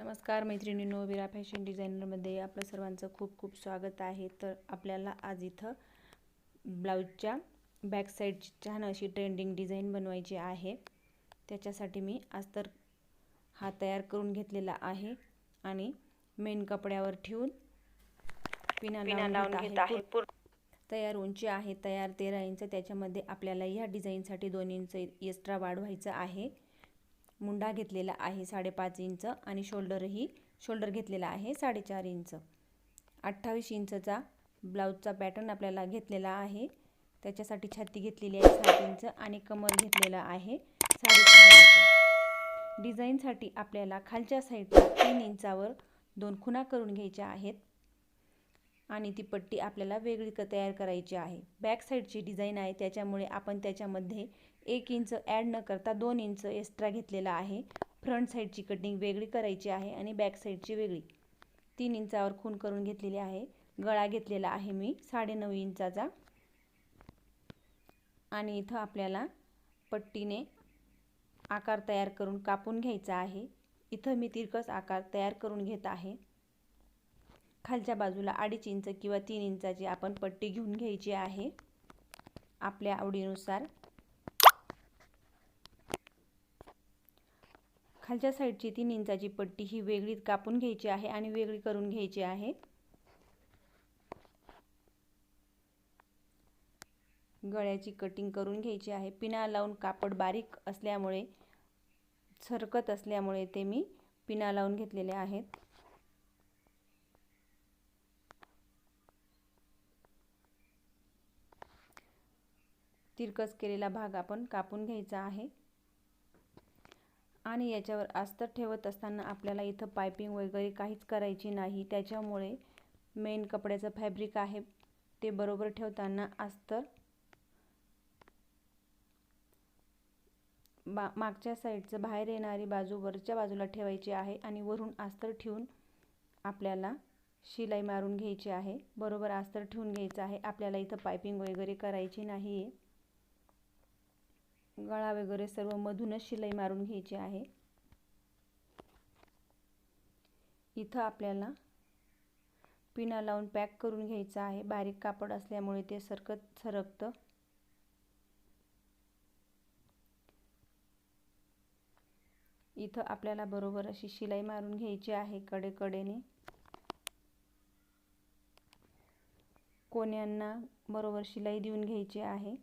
नमस्कार मैत्रिणींनो विरा फॅशन डिझायनरमध्ये आपलं सर्वांचं खूप खूप स्वागत आहे. तर आपल्याला आज इथं ब्लाऊजच्या बॅक साईडची छान अशी ट्रेंडिंग डिझाईन बनवायची आहे. त्याच्यासाठी मी आज तर हा तयार करून घेतलेला आहे आणि मेन कपड्यावर ठेवून पिना लावून घेत आहे. तयार उंची आहे तयार तेरा इंच. त्याच्यामध्ये आपल्याला ह्या डिझाईनसाठी दोन इंच एक्स्ट्रा वाढवायचं आहे. मुंडा घेतलेला आहे साडेपाच इंच आणि शोल्डरही शोल्डर घेतलेला आहे साडेचार इंच. अठ्ठावीस इंचचा ब्लाऊजचा पॅटर्न आपल्याला घेतलेला आहे. त्याच्यासाठी छाती घेतलेली आहे सात इंच आणि कमर घेतलेला आहे साडेसहा इंच. डिझाईनसाठी आपल्याला खालच्या साईडला तीन इंचावर दोन खुणा करून घ्यायच्या आहेत. आणि ती पट्टी आपल्याला वेगळी क तयार करायची आहे. बॅक साईडची डिझाईन आहे. त्याच्यामुळे आपण त्याच्यामध्ये एक इंच ॲड न करता दोन इंच एक्स्ट्रा घेतलेला आहे. फ्रंट साईडची कटिंग वेगळी करायची आहे आणि बॅक साईडची वेगळी. तीन इंचावर खून करून घेतलेली आहे. गळा घेतलेला आहे मी. साडेनऊ इंचाचा. आणि इथं आपल्याला पट्टीने आकार तयार करून कापून घ्यायचा आहे. इथं मी तिरकस आकार तयार करून घेत आहे. खालच्या बाजूला अडीच इंच किंवा तीन इंचाची आपण पट्टी घेऊन घ्यायची आहे. आपल्या आवडीनुसार. खालच्या साईडची तीन इंचाची पट्टी ही वेगळी कापून घ्यायची आहे आणि वेगळी करून घ्यायची आहे. गळ्याची कटिंग करून घ्यायची आहे. पिना लावून कापड बारीक असल्यामुळे सरकत असल्यामुळे ते मी पिना लावून घेतलेले आहेत. तिरकस केलेला भाग आपण कापून घ्यायचा आहे. आणि याच्यावर अस्तर ठेवत असताना आपल्याला इथं पायपिंग वगैरे काहीच करायची नाही. त्याच्यामुळे मेन कपड्याचं फॅब्रिक आहे. ते बरोबर ठेवताना अस्तर बा मागच्या साईडचं बाहेर येणारी बाजू वरच्या बाजूला ठेवायची आहे आणि वरून अस्तर ठेवून आपल्याला शिलाई मारून घ्यायची आहे. बरोबर अस्तर ठेवून घ्यायचं आहे. आपल्याला इथं पायपिंग वगैरे करायची नाही आहे गळा वगैरे सर्व मधूनच शिलाई मारून घ्यायची आहे. इथं आपल्याला पिना लावून पॅक करून घ्यायचं आहे. बारीक कापड असल्यामुळे ते सरकत सरकतं. इथं आपल्याला बरोबर अशी शिलाई मारून घ्यायची आहे कडेकडेने. कोण्यांना बरोबर शिलाई देऊन घ्यायची आहे.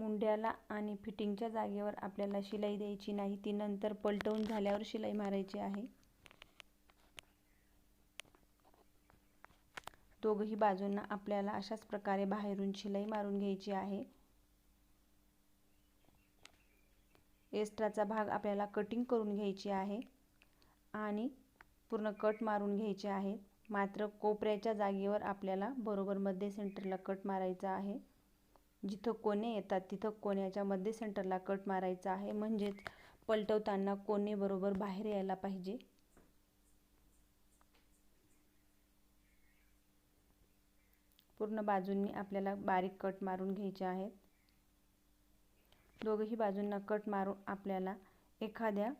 मुंड्याला आणि फिटिंगच्या जागेवर आपल्याला शिलाई द्यायची नाही ती नंतर पलटवून झाल्यावर शिलाई मारायची आहे. दोघही बाजूंना आपल्याला अशाच प्रकारे बाहेरून शिलाई मारून घ्यायची आहे. एस्ट्राचा भाग आपल्याला कटिंग करून घ्यायची आहे आणि पूर्ण कट मारून घ्यायचे आहे. मात्र कोपऱ्याच्या जागेवर आपल्याला बरोबर मध्ये सेंटरला कट मारायचा आहे. जिथं कोणे येतात तिथं कोण्याच्या मध्य सेंटरला कट मारायचा आहे. म्हणजेच पलटवताना कोणे बरोबर बाहेर यायला पाहिजे? पूर्ण बाजूंनी आपल्याला बारीक कट मारून घ्यायचे आहेत. दोघंही बाजूंना कट मारून आपल्याला एखाद्या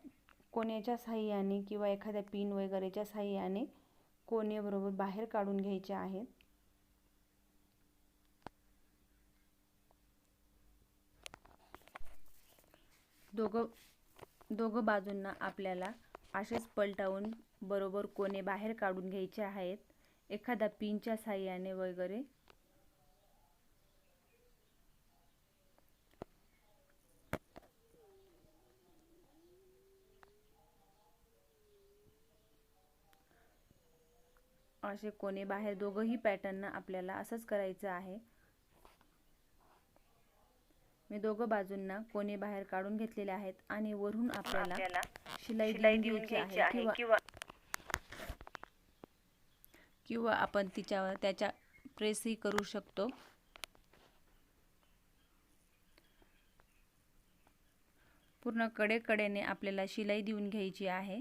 कोण्याच्या साह्याने किंवा एखाद्या पिन वगैरेच्या साह्याने कोण्याबरोबर बाहेर काढून घ्यायचे आहेत. दोघं दोघं बाजूंना आपल्याला असेच पलटावून बरोबर कोणे बाहेर काढून घ्यायचे आहेत. एखाद्या पिनच्या साह्याने वगैरे. असे कोणे बाहेर दोघंही पॅटर्न आपल्याला असंच करायचं आहे. मी दोघं बाजूंना कोणे बाहेर काढून घेतलेले आहेत आणि वरून आपल्याला शिलाई देऊन घ्यायची आहे किंवा किंवा आपण तिच्यावर त्याच्या प्रेसही करू शकतो. पूर्ण कडेकडेने आपल्याला शिलाई देऊन घ्यायची आहे.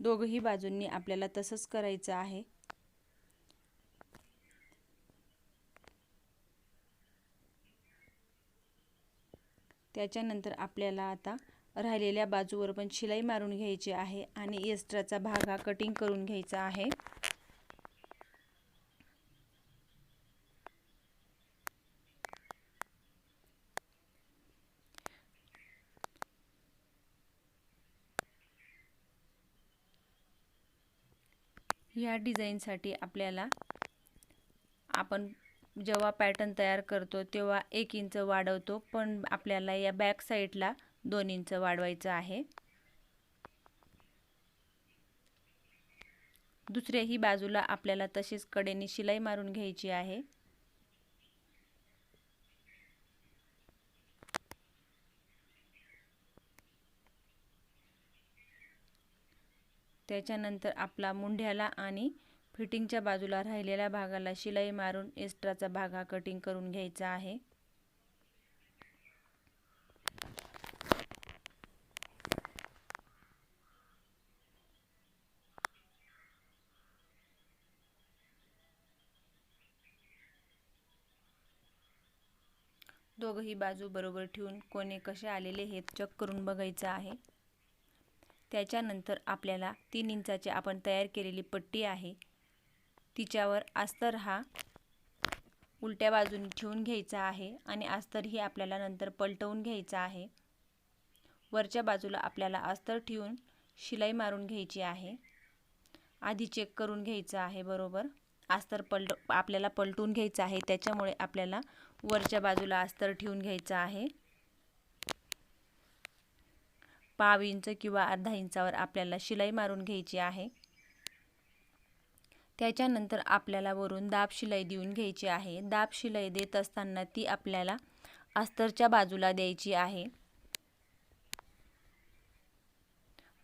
दोघही बाजूंनी आपल्याला तसंच करायचं आहे. त्याच्यानंतर आपल्याला आता राहिलेल्या बाजूवर पण शिलाई मारून घ्यायची आहे आणि एस्ट्राचा भाग हा कटिंग करून घ्यायचा आहे. या डिझाईनसाठी आपल्याला आपण जेव्हा पॅटर्न तयार करतो तेव्हा एक इंच वाढवतो. पण आपल्याला या बॅक साईडला दोन इंच वाढवायचं आहे. दुसऱ्याही बाजूला आपल्याला तशीच कडेने शिलाई मारून घ्यायची आहे. त्याच्यानंतर आपला मुंढ्याला आणि फिटिंगच्या बाजूला राहिलेल्या भागाला शिलाई मारून एक्स्ट्राचा भाग हा कटिंग करून घ्यायचा आहे. दोघंही बाजू बरोबर ठेवून कोणे कसे आलेले हे चेक करून बघायचं आहे. त्याच्यानंतर आपल्याला तीन इंचाची आपण तयार केलेली पट्टी आहे. तिच्यावर अस्तर हा उलट्या बाजूने ठेवून घ्यायचा आहे आणि अस्तरही आपल्याला नंतर पलटवून घ्यायचा आहे. वरच्या बाजूला आपल्याला अस्तर ठेवून शिलाई मारून घ्यायची आहे. आधी चेक करून घ्यायचं आहे बरोबर? अस्तर पलट आपल्याला पलटून घ्यायचं आहे त्याच्यामुळे आपल्याला वरच्या बाजूला अस्तर ठेवून घ्यायचं आहे. पाव इंच किंवा अर्धा इंचावर आपल्याला शिलाई मारून घ्यायची आहे. त्याच्यानंतर आपल्याला वरून दाब शिलाई देऊन घ्यायची आहे. दाब शिलाई देत असताना ती आपल्याला अस्तरच्या बाजूला द्यायची आहे.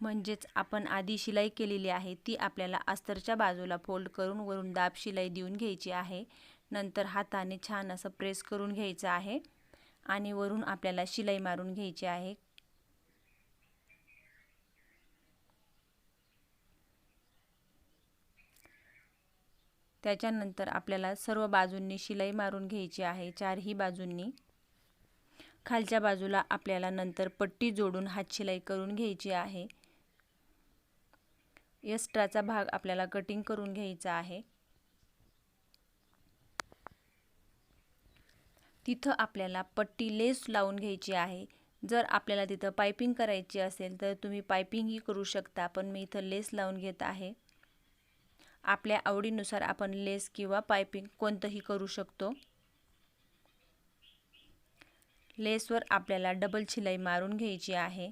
म्हणजेच आपण आधी शिलाई केलेली आहे ती आपल्याला अस्तरच्या बाजूला फोल्ड करून वरून दाब शिलाई देऊन घ्यायची आहे. नंतर हाताने छान असं प्रेस करून घ्यायचं आहे आणि वरून आपल्याला शिलाई मारून घ्यायची आहे. त्याच्यानंतर आपल्याला सर्व बाजूंनी शिलाई मारून घ्यायची आहे. चारही बाजूंनी. खालच्या बाजूला आपल्याला नंतर पट्टी जोडून हात शिलाई करून घ्यायची आहे. यस्ट्राचा भाग आपल्याला कटिंग करून घ्यायचा आहे. तिथं आपल्याला पट्टी लेस लावून घ्यायची आहे. जर आपल्याला तिथं पायपिंग करायची असेल तर तुम्ही पायपिंगही करू शकता पण मी इथं लेस लावून घेत आहे. आपल्या आवडीनुसार आपण लेस किंवा पायपिंग कोणतंही करू शकतो. लेसवर आपल्याला डबल शिलाई मारून घ्यायची आहे.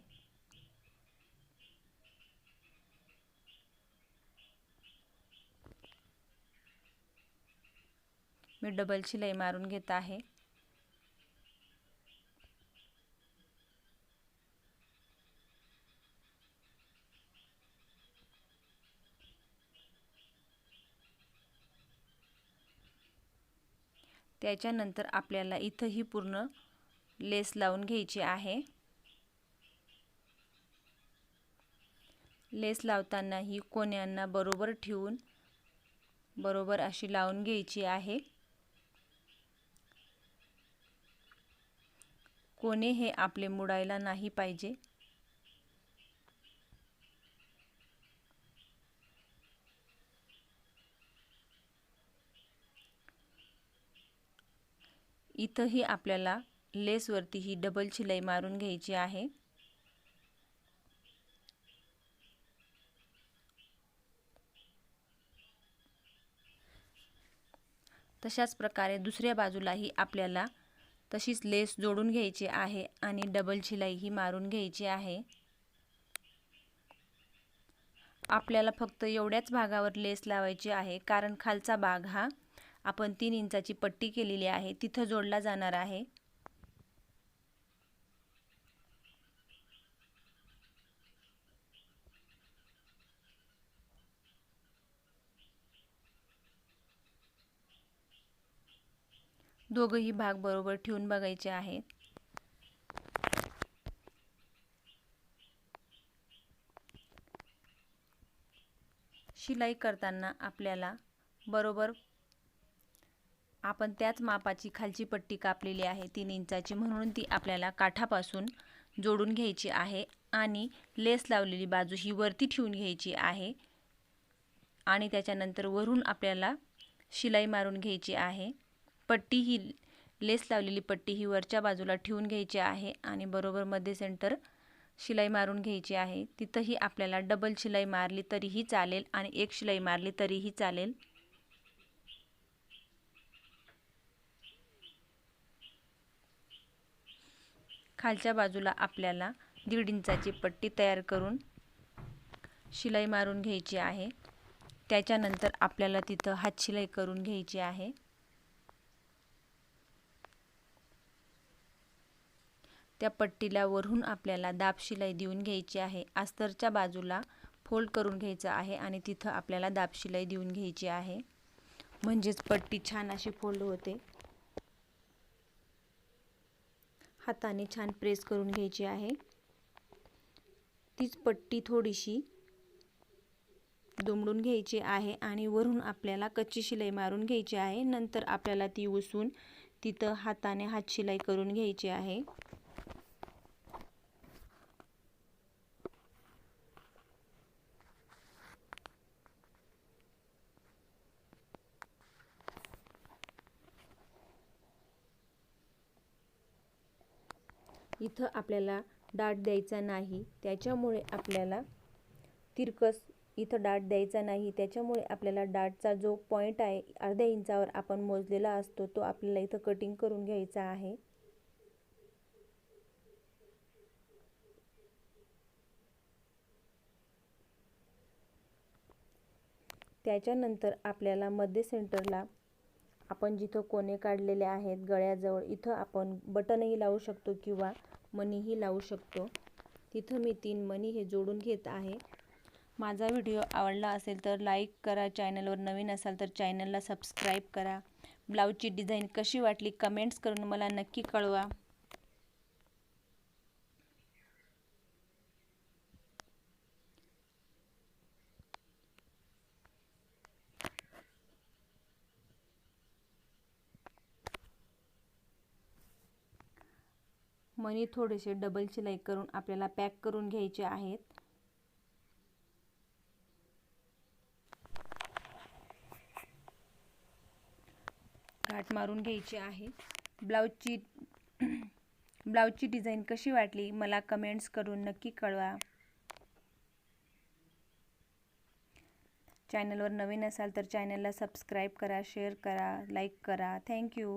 मी डबल शिलाई मारून घेत आहे. त्याच्यानंतर आपल्याला इथंही पूर्ण लेस लावून घ्यायची आहे. लेस लावताना ही कोण्यांना बरोबर ठेवून बरोबर अशी लावून घ्यायची आहे. कोणे हे आपले मुडायला नाही पाहिजे. इथंही आपल्याला लेसवरती ही डबल शिलाई मारून घ्यायची आहे. तशाच प्रकारे दुसऱ्या बाजूलाही आपल्याला तशीच लेस जोडून घ्यायची आहे आणि डबल शिलाई ही मारून घ्यायची आहे. आपल्याला फक्त एवढ्याच भागावर लेस लावायची आहे कारण खालचा भाग हा आपण तीन इंचाची पट्टी केलेली आहे तिथं जोडला जाणार आहे. दोघंही भाग बरोबर ठेवून बघायचे आहेत. शिलाई करताना आपल्याला बरोबर आपण त्याच मापाची खालची पट्टी कापलेली आहे तीन इंचाची म्हणून ती आपल्याला काठापासून जोडून घ्यायची आहे आणि लेस लावलेली बाजू ही वरती ठेवून घ्यायची आहे आणि त्याच्यानंतर वरून आपल्याला शिलाई मारून घ्यायची आहे. पट्टी ही लेस लावलेली पट्टी ही वरच्या बाजूला ठेवून घ्यायची आहे आणि बरोबर मध्ये सेंटर शिलाई मारून घ्यायची आहे. तिथंही आपल्याला डबल शिलाई मारली तरीही चालेल आणि एक शिलाई मारली तरीही चालेल. खालच्या बाजूला आपल्याला दीड इंचाची पट्टी तयार करून शिलाई मारून घ्यायची आहे. त्याच्यानंतर आपल्याला तिथं हात शिलाई करून घ्यायची आहे. त्या पट्टीला वरून आपल्याला दाब शिलाई देऊन घ्यायची आहे. अस्तरच्या बाजूला फोल्ड करून घ्यायचं आहे आणि तिथं आपल्याला दाब शिलाई देऊन घ्यायची आहे. म्हणजेच पट्टी छान अशी फोल्ड होते. हाताने छान प्रेस करून घ्यायची आहे. तीच पट्टी थोडीशी दुमडून घ्यायची आहे आणि वरून आपल्याला कच्ची शिलाई मारून घ्यायची आहे. नंतर आपल्याला ती उसून तिथं हाताने हात शिलाई करून घ्यायची आहे. इथं आपल्याला डाट द्यायचा नाही त्याच्यामुळे आपल्याला तिरकस इथं डाट द्यायचा नाही त्याच्यामुळे आपल्याला डाटचा जो पॉईंट आहे अर्ध्या इंचावर आपण मोजलेला असतो तो आपल्याला इथं कटिंग करून घ्यायचा आहे. त्याच्यानंतर आपल्याला मध्य सेंटरला आपण जिथं कोणे काढलेले आहेत गळ्याजवळ इथं आपण बटनही लावू शकतो किंवा मनीही लावू शकतो. तिथं मी तीन मनी हे जोडून घेत आहे. माझा व्हिडिओ आवडला असेल तर लाईक करा. चॅनलवर नवीन असाल तर चॅनलला सबस्क्राईब करा. ब्लाऊजची डिझाईन कशी वाटली कमेंट्स करून मला नक्की कळवा. मनी थोडेसे डबल शिलाई करून आपल्याला पॅक करून घ्यायचे आहेत. घाट मारून घ्यायची आहे. ब्लाऊजची ब्लाऊजची डिझाईन कशी वाटली मला कमेंट्स करून नक्की कळवा. चॅनलवर नवीन असाल तर चॅनलला सबस्क्राईब करा शेअर करा लाईक करा. थँक्यू